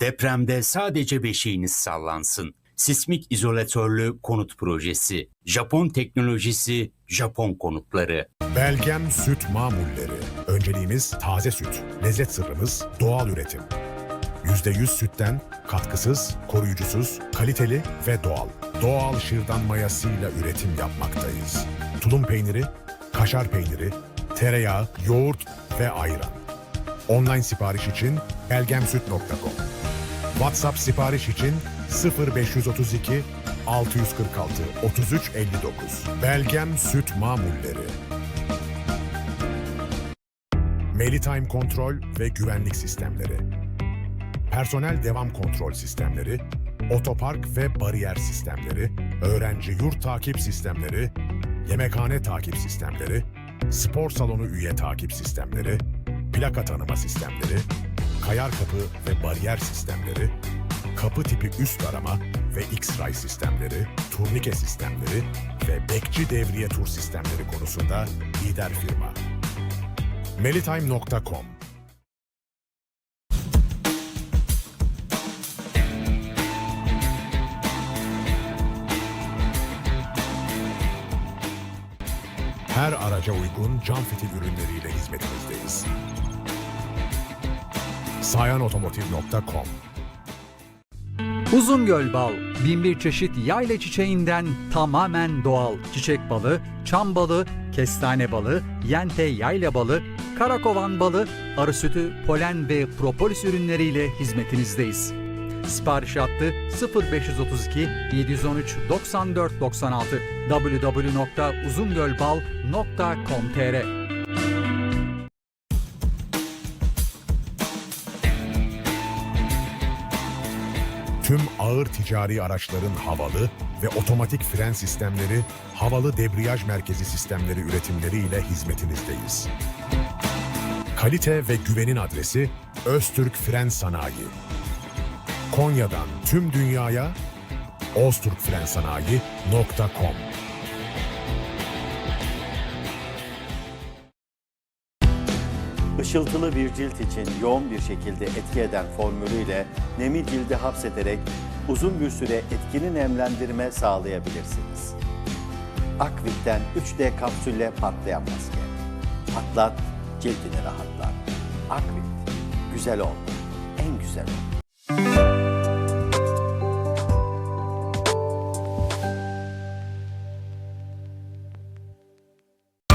Depremde sadece beşiğiniz sallansın. Sismik izolatörlü konut projesi. Japon teknolojisi, Japon konutları. Belgem süt mamulleri. Önceliğimiz taze süt. Lezzet sırrımız doğal üretim. %100 sütten katkısız, koruyucusuz, kaliteli ve doğal. Doğal şırdan mayasıyla üretim yapmaktayız. Tulum peyniri, kaşar peyniri, tereyağı, yoğurt ve ayran. Online sipariş için belgemsüt.com. WhatsApp sipariş için 0532 646 33 59. Belgem Süt Mamulleri. Melitime Kontrol ve Güvenlik Sistemleri. Personel devam kontrol sistemleri, otopark ve bariyer sistemleri, öğrenci yurt takip sistemleri, yemekhane takip sistemleri, spor salonu üye takip sistemleri, plaka tanıma sistemleri, kayar kapı ve bariyer sistemleri, kapı tipi üst arama ve X-ray sistemleri, turnike sistemleri ve bekçi devriye tur sistemleri konusunda lider firma. Melitime.com Her araca uygun cam fitil ürünleriyle hizmetinizdeyiz. sayanotomotiv.com Uzungöl bal, binbir çeşit yayla çiçeğinden tamamen doğal. Çiçek balı, çam balı, kestane balı, yente yayla balı, karakovan balı, arı sütü, polen ve propolis ürünleriyle hizmetinizdeyiz. Sipariş hattı 0532 713 94 96 www.uzungölbal.com.tr Tüm ağır ticari araçların havalı ve otomatik fren sistemleri, havalı debriyaj merkezi sistemleri üretimleriyle hizmetinizdeyiz. Kalite ve güvenin adresi Öztürk Fren Sanayi. Konya'dan tüm dünyaya ozturkfrensanayi.com Işıltılı bir cilt için yoğun bir şekilde etki eden formülüyle nemi cildi hapsederek uzun bir süre etkili nemlendirme sağlayabilirsiniz. Akvit'ten 3D kapsülle patlayan maske. Patlat, cildini rahatlat. Akvit, güzel ol, en güzel ol.